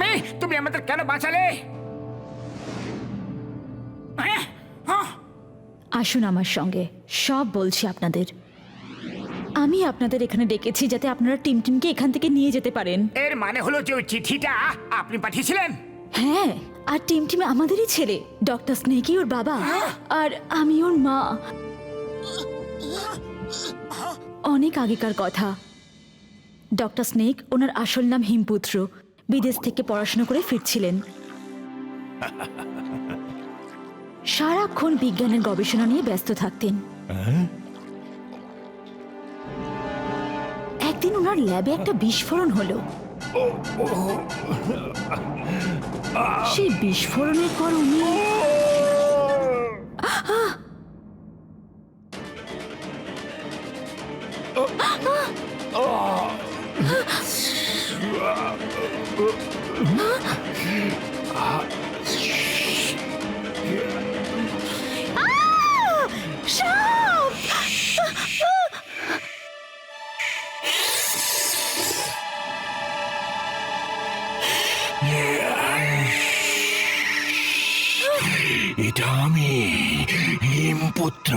তুমি? তুমি আমাদের কেন বাঁচালে? হ্যাঁ? হ্যাঁ? আসুন আমার সঙ্গে। সব বলছি আপনাদের। আমি আপনাদের এখানে ডেকেছি যাতে আপনারা টিম টিমকে এখান থেকে নিয়ে যেতে পারেন। এর মানে হলো যে ওই চিঠিটা আপনি পাঠিয়েছিলেন? হ্যাঁ আর টিম টিমে আমাদেরই ছেলে ডক্টর স্নেকি ওর বাবা আর আমি ওর মা। অনেক আগেকার কথা। ডক্টর স্নেক ওনার আসল নাম হিমপুত্র। বিদেশ থেকে পড়াশোনা করে ফিরছিলেন। সারাক্ষণ বিজ্ঞানের গবেষণা নিয়ে ব্যস্ত থাকতেন। একদিন ওনার ল্যাবে একটা বিস্ফোরণ হলো। সেই বিস্ফোরণের পর উনি এটা আমি হিমপুত্র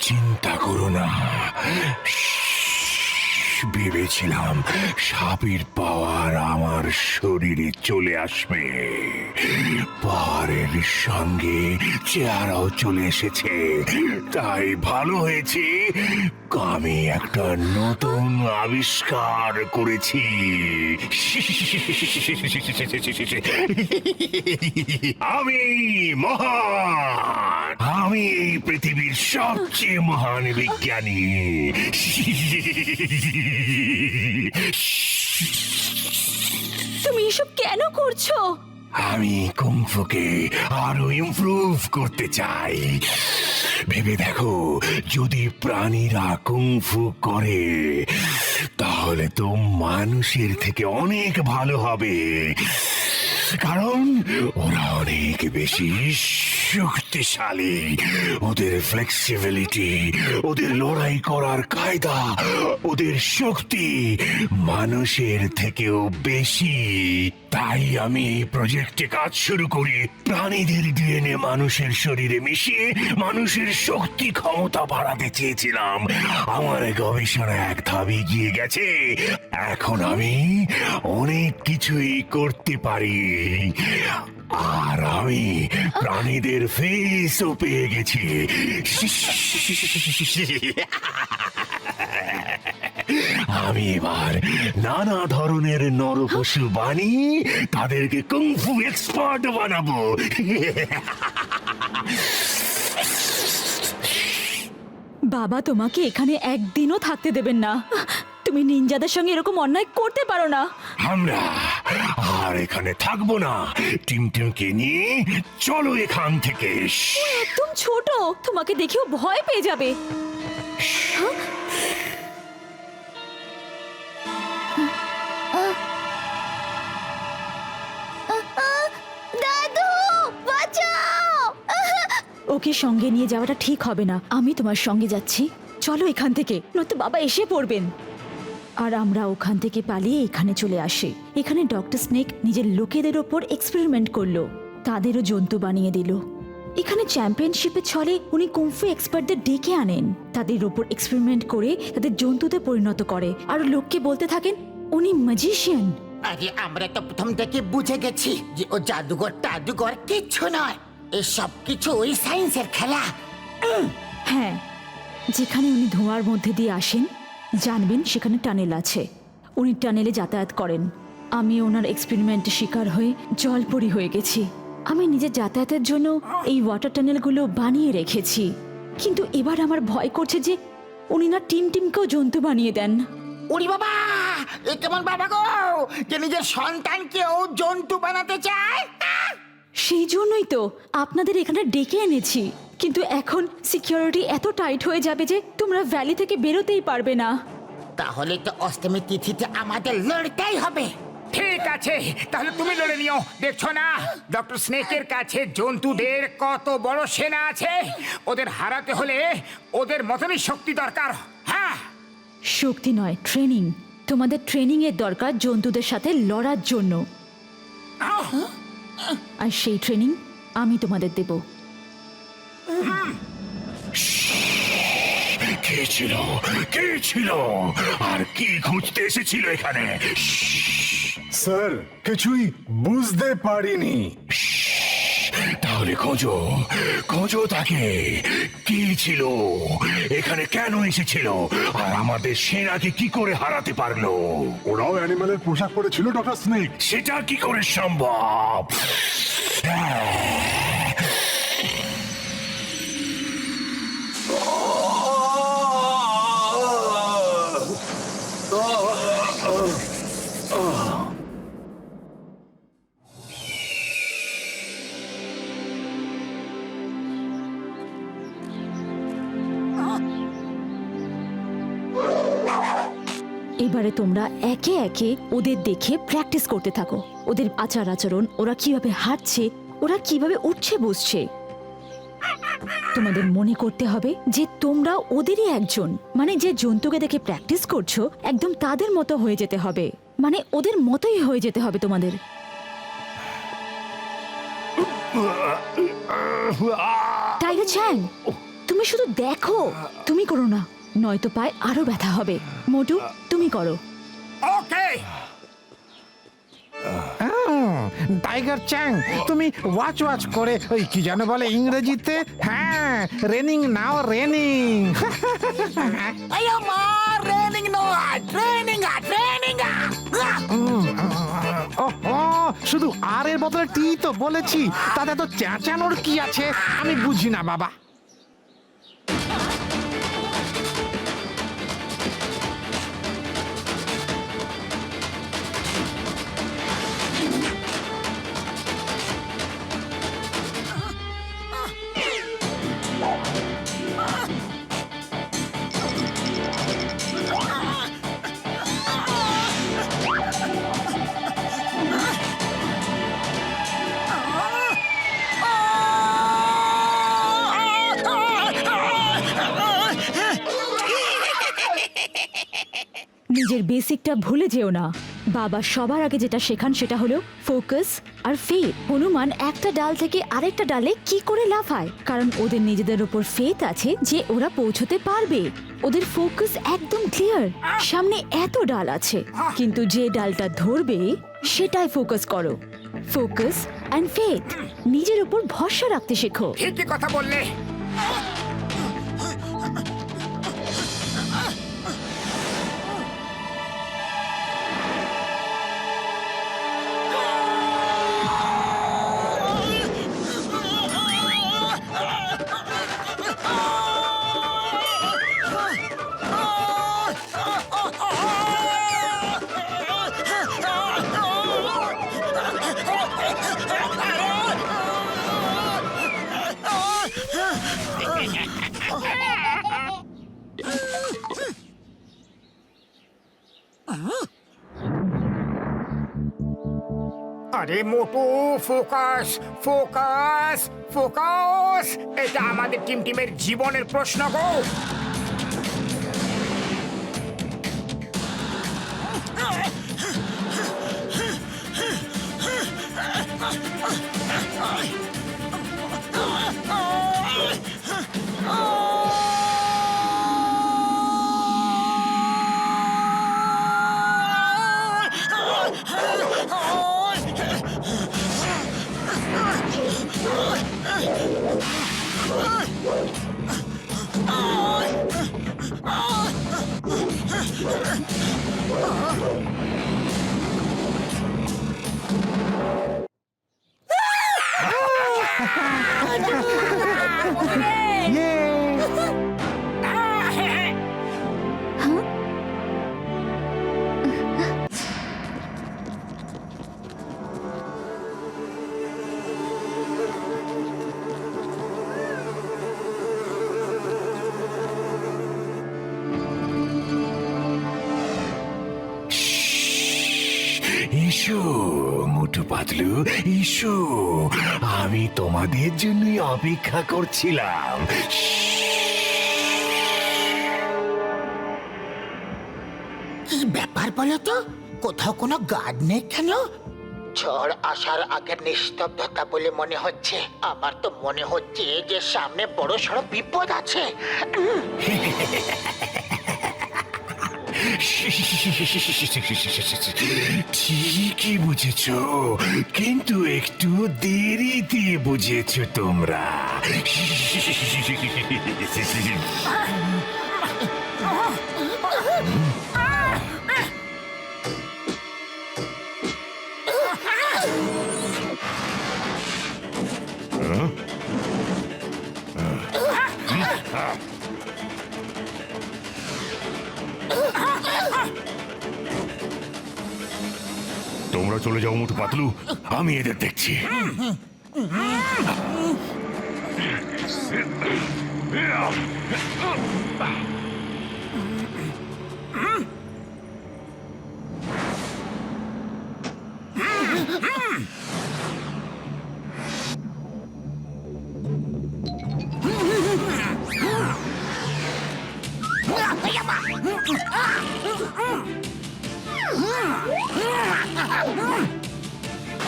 চিন্তা করো না। ভেবেছিলাম সাপের পাওয়ার আমার শরীরে চলে আসবে। পাহাড়ের সঙ্গে চেহারাও চলে এসেছে। তাই ভালো হয়েছে। আমি একটা নতুন আবিষ্কার করেছি। আমি মহান আমি এই পৃথিবীর সবচেয়ে মহান বিজ্ঞানী। তুমি এসব কেন করছ? আমি কুংফুকে আরও ইমপ্রুভ করতে চাই। ভেবে দেখো যদি প্রাণীরা কুংফু করে তাহলে তো মানুষের থেকে অনেক ভালো হবে। কারণ ওরা অনেক বেশি শক্তিশালী। ওদের ফ্লেক্সিবিলিটি ওদের লড়াই করার কায়দা, ওদের শক্তি মানুষের থেকেও বেশি। তাই আমি এই প্রজেক্টে কাজ শুরু করি। প্রাণীদের ডিএনএ মানুষের শরীরে মিশিয়ে মানুষের শক্তি ক্ষমতা বাড়াতে চেয়েছিলাম। আমার গবেষণা এক ধাপ এগিয়ে গেছে। এখন আমি অনেক কিছুই করতে পারি। আর আমি প্রাণীদের ফেসও পেয়ে গেছি। আমি এবার নানা ধরনের নরপশু বানিয়ে তাদেরকে কুংফু এক্সপার্ট বানাবো। বাবা, তোমাকে এখানে একদিনও থাকতে দেবেন না। তুমি নিনজাদের সঙ্গে এরকম অন্যায় করতে পারো না। আমরা আর এখানে থাকব না। টিম টিমকে নিয়ে চলো এখান থেকে। একদম ছোট। তোমাকে দেখেও ভয় পেয়ে যাবে। দাদু বাঁচাও! ওকে সঙ্গে নিয়ে যাওয়াটা ঠিক হবে না। আমি তোমার সঙ্গে যাচ্ছি। চলো এখান থেকে নয়তো বাবা এসে পড়বেন। আর আমরা ওখান থেকে পালিয়ে এখানে চলে আসি। এখানে ডক্টর স্নেক নিজের লোকেদের ওপর এক্সপেরিমেন্ট করল। তাদেরও জন্তু বানিয়ে দিল। এখানে চ্যাম্পিয়নশিপে ছলে উনি কুম্ফু এক্সপার্টদের ডেকে আনেন। তাদের ওপর এক্সপেরিমেন্ট করে তাদের জন্তুতে পরিণত করে। আর লোককে বলতে থাকেন উনি ম্যাজিশিয়ান আরে আমরা তো প্রথম থেকে বুঝে গেছি যে ও জাদুঘর টাদুঘর কিচ্ছু নয়। এসব কিছু ওই সায়েন্সের খেলা। হ্যাঁ যেখানে উনি ধোঁয়ার মধ্যে দিয়ে আসেন জানবেন সেখানে টানেল আছে। উনি টানেলে যাতায়াত করেন। আমি ওনার এক্সপেরিমেন্টে শিকার হয়ে জলপরি হয়ে গেছি। আমি নিজের যাতায়াতের জন্য এই ওয়াটার টানেলগুলো বানিয়ে রেখেছি। কিন্তু এবার আমার ভয় করছে যে উনি না টিম টিমকেও জন্তু বানিয়ে দেন। উড়ি বাবা এ কেমন বাবা গো? যে নিজের সন্তানকেও জন্তু বানাতে চায়? সেই জন্যই তো আপনাদের এখানে ডেকে এনেছি। কিন্তু এখন সিকিউরিটি এত টাইট হয়ে যাবে যে তোমরা ভ্যালি থেকে বেরোতেই পারবে না। তাহলে তো অষ্টমী তিথিতে আমাদের লড়তেই হবে। ঠিক আছে তাহলে তুমি লড়ে নিও। দেখছ না ডক্টর স্নেকের কাছে জন্তুদের কত বড় সেনা আছে। ওদের হারাতে হলে ওদের মতনই শক্তি দরকার। হ্যাঁ। শক্তি নয় ট্রেনিং তোমাদের ট্রেনিং এর দরকার জন্তুদের সাথে লড়ার জন্য। আর সেই ট্রেনিং আমি তোমাদের দেব। কে ছিল? কে ছিল? আর কি খুঁজতে এসেছিল এখানে? স্যার কিছুই বুঝতে পারিনি। তাহলে খোঁজো। খোঁজো তাকে। কি ছিল? এখানে কেন এসেছিল? আর আমাদের সেনাকে কি করে হারাতে পারল? ওরাও অ্যানিমালের পোশাক পরেছিল ডক্টর স্নেক। সেটা কি করে সম্ভব? এবারে তোমরা একে একে ওদের দেখে প্র্যাকটিস করতে থাকো। ওদের আচার আচরণ, ওরা কীভাবে হাঁটছে, ওরা কীভাবে উঠছে, বসছে। তোমাদের মনে করতে হবে যে তোমরা ওদেরই একজন। মানে যে জন্তুকে দেখে প্র্যাকটিস করছ, একদম তাদের মতো হয়ে যেতে হবে। মানে ওদের মতোই হয়ে যেতে হবে তোমাদের। টাইগার চ্যাং তুমি শুধু দেখো, তুমি করো না, নয়তো পায়ে আরও ব্যথা হবে। মোটু তুমি করো। ওকে! টাইগার চ্যাং তুমি ওয়াচ ওয়াচ করে ওই কি যেন বলে ইংরেজিতে হ্যাঁ রেনিং নাও রেনিং। ও শুধু আর এর বদলে টি তো বলেছি তাতে তো চেঁচানোর কি আছে আমি বুঝি না বাবা। নিজের বেসিকটা ভুলে যেও না। বাবা, সবার আগে যেটা শেখান সেটা হলো ফোকাস আর ফেথ হনুমান একটা ডাল থেকে আরেকটা ডালে কি করে লাফায়? কারণ ওদের নিজেদের ওপর ফেথ আছে যে ওরা পৌঁছতে পারবে। ওদের ফোকাস একদম ক্লিয়ার সামনে এত ডাল আছে। কিন্তু যে ডালটা ধরবে, সেটাই ফোকাস করো। ফোকাস অ্যান্ড ফেথ নিজের উপর ভরসা রাখতে শেখো। কথা বললে। আরে মোটু ফোকাস ফোকাস ফোকাস। এটা আমাদের টিম টিমের জীবনের প্রশ্ন গো। এসো আমি তোমাদের জন্যই অপেক্ষা করছিলাম। কি ব্যাপার বলো তো? কোথাও কোনো গার্ড নেই কেন? ঝড় আসার আগের নিস্তব্ধতা বলে মনে হচ্ছে। আমার তো মনে হচ্ছে যে সামনে বড় সড় বিপদ আছে। ঠিকই বুঝেছ কিন্তু একটু দেরিতে বুঝেছ তোমরা। চলে যাও মোটু পাতলু। আমি এদের দেখছি।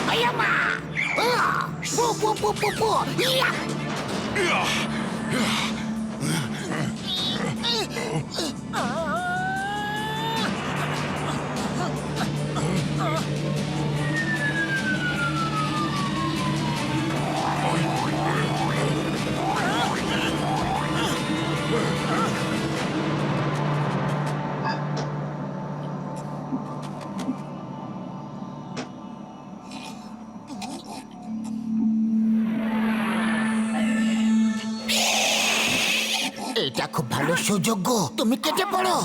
哎呀妈！啊！不不不不不！呀！呀！呀！এটা খুব ভালো সুযোগ্য। তুমি কেটে পড়ো।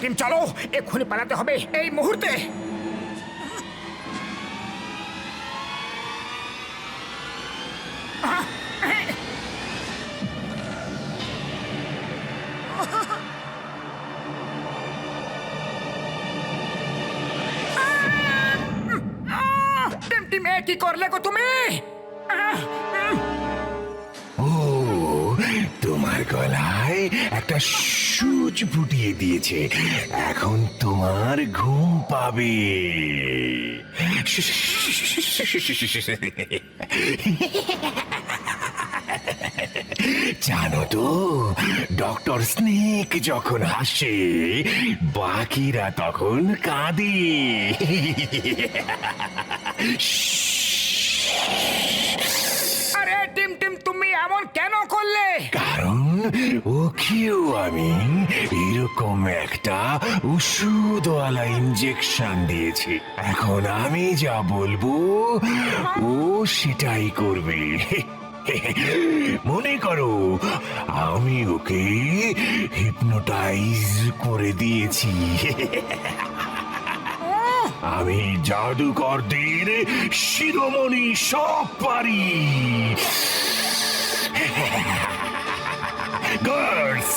টিম চলো। এক্ষুনি পালাতে হবে এই মুহূর্তে। দিয়েছে। এখন তোমার ঘুম পাবে। জানো তো ডক্টর স্নেক যখন হাসে বাকিরা তখন কাঁদে। ওকেও আমি? এরকম একটা ওষুধওয়ালা ইঞ্জেকশন দিয়েছি। এখন আমি যা বলব, ও সেটাই করবে। মনে করো, আমি ওকে হিপনোটাইজ করে দিয়েছি। আমি জাদুকরদের শিরোমণি সব পারি। গার্ডস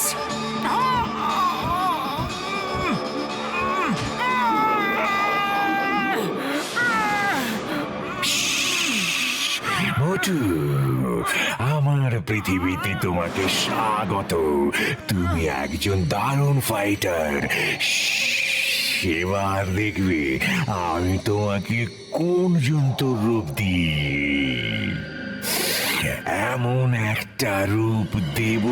মোটু আমার পৃথিবীতে তোমাকে স্বাগত। তুমি একজন দারুণ ফাইটার এবার দেখবে আমি তোমাকে কোন জন্তুর রূপ দিই। এমন একটা রূপ দেব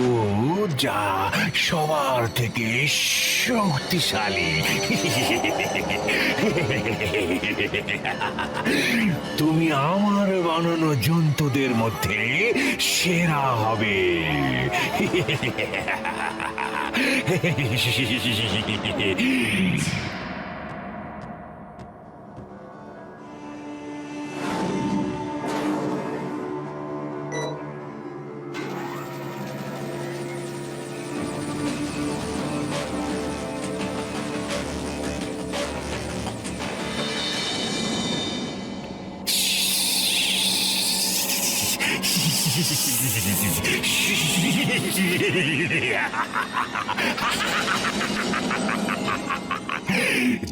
যা সবার থেকে শক্তিশালী। তুমি আমার বানানো জন্তুদের মধ্যে সেরা হবে।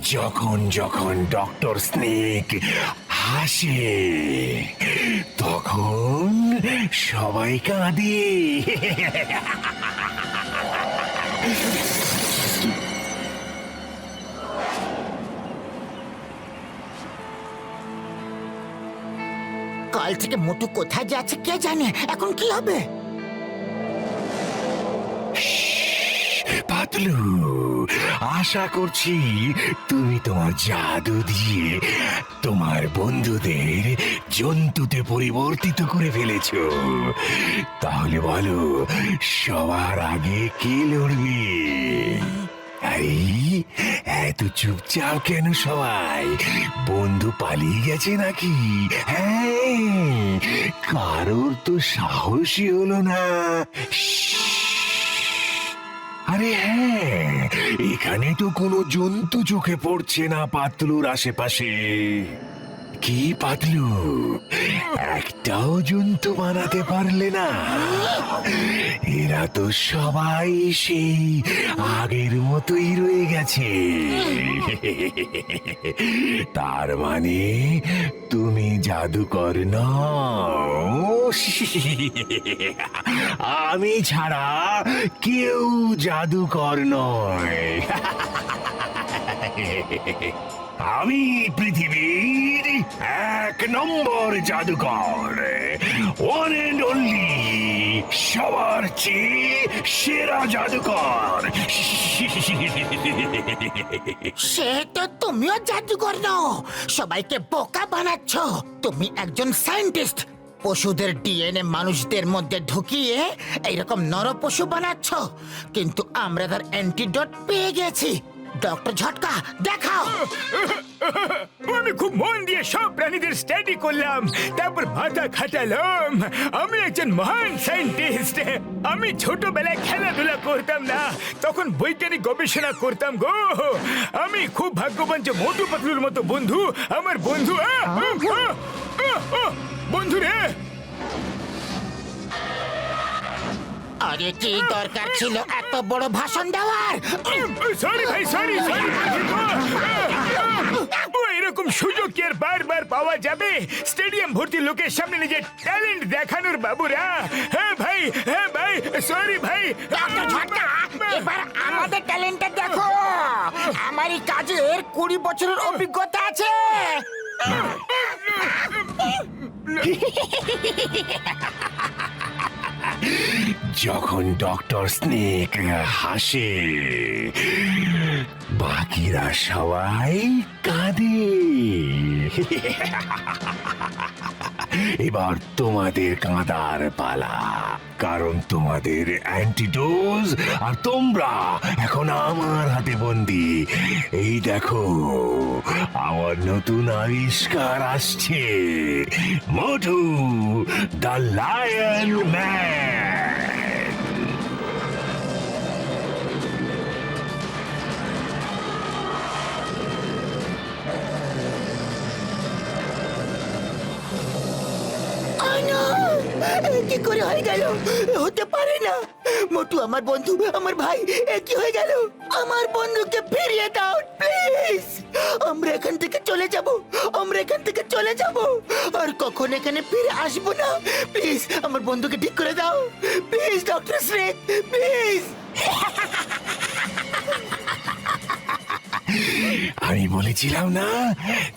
যখন যখন ডক্টর স্নেক হাসে তখন সবাই কাঁদে। কাল থেকে মোটু কোথায় যাচ্ছে কে জানে? এখন কি হবে? পাতলু, আশা করছি তুমি তোমার জাদু দিয়ে তোমার বন্ধুদের জন্তুতে পরিবর্তিত করে ফেলেছ। তাহলে বলো, সবার আগে কে লড়বে? এই এত চুপচাপ কেন সবাই? বন্ধু পালিয়ে গেছে নাকি? হ্যাঁ কারোর তো সাহসই হলো না। আরে হ্যাঁ এখানে তো কোনো জন্তু চোখে পড়ছে না পাতলুর আশেপাশে কি পাতলু? একটাও জন্তু বানাতে পারলে না। এরা তো সবাই সেই আগের মতোই রয়ে গেছে। তার মানে তুমি জাদুকর নও। আমি ছাড়া কেউ জাদুকর নয়। আমি পৃথিবীর এক নম্বর জাদুকর ওয়ান এন্ড অনলি সবার চেয়ে সেরা জাদুকর সে তো তুমিও জাদুকর নও। সবাইকে বোকা বানাচ্ছ। তুমি একজন সায়েন্টিস্ট। পশুদের ডিএনএ মানুষদের মধ্যে ঢুকিয়ে এইরকম নর পশু বানাচ্ছ। কিন্তু আমরা তার অ্যান্টিডট পেয়ে গেছি। ডক্টর ঝটকা দেখাও। আমি খুব মন দিয়ে সব প্রাণীদের স্টাডি করলাম তারপর মাথা খাটালাম। আমি একজন মহান সায়েন্টিস্ট আমি ছোটবেলায় খেলাধুলা করতাম না তখন বৈজ্ঞানিক গবেষণা করতাম গো। আমি খুব ভাগ্যবান যে মোটু পাতলুর মতো বন্ধু আমার বন্ধু বন্ধু রে। আরে কি দরকার ছিল? এত বড় ভাষণ দেওয়ার। সরি ভাই সরি সরি এরকম সুযোগ কি আর বারবার পাওয়া যাবে? স্টেডিয়াম ভর্তি লোকের সামনে নিজের ট্যালেন্ট দেখানোর বাবুরা। হ্যাঁ ভাই হ্যাঁ ভাই সরি ভাই। এবার আমাদের ট্যালেন্টটা দেখো। আমারই কাজের কুড়ি বছরের অভিজ্ঞতা আছে। যখন ডক্টর স্নেক হাসে বাকিরা সবাই কাঁদে। এবার তোমাদের কাঁদার পালা। কারণ তোমাদের অ্যান্টিডোজ আর তোমরা এখন আমার হাতে বন্দি। এই দেখো আমার নতুন আবিষ্কার আসছে। মধু দ্য লায়ন ম্যান কি করে হয়ে গেল? হতে পারে না। মোটু, আমার বন্ধু, আমার ভাই, একই হয়ে গেল। আমার বন্ধুকে ফিরিয়ে দাও, প্লিজ। আমরা এখান থেকে চলে যাব, আমরা এখান থেকে চলে যাব। আর কখন এখানে ফিরে আসব না? প্লিজ, আমার বন্ধুকে ঠিক করে দাও। Please, doctor snake please. আমি বলেছিলাম না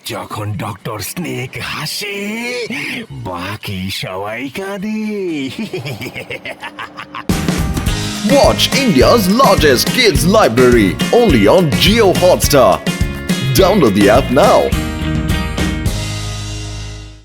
যখন ডক্টর স্নেক হাসে বাকি সবাই কাঁদে Watch India's largest kids library only on Geo Hotstar. Download the app now.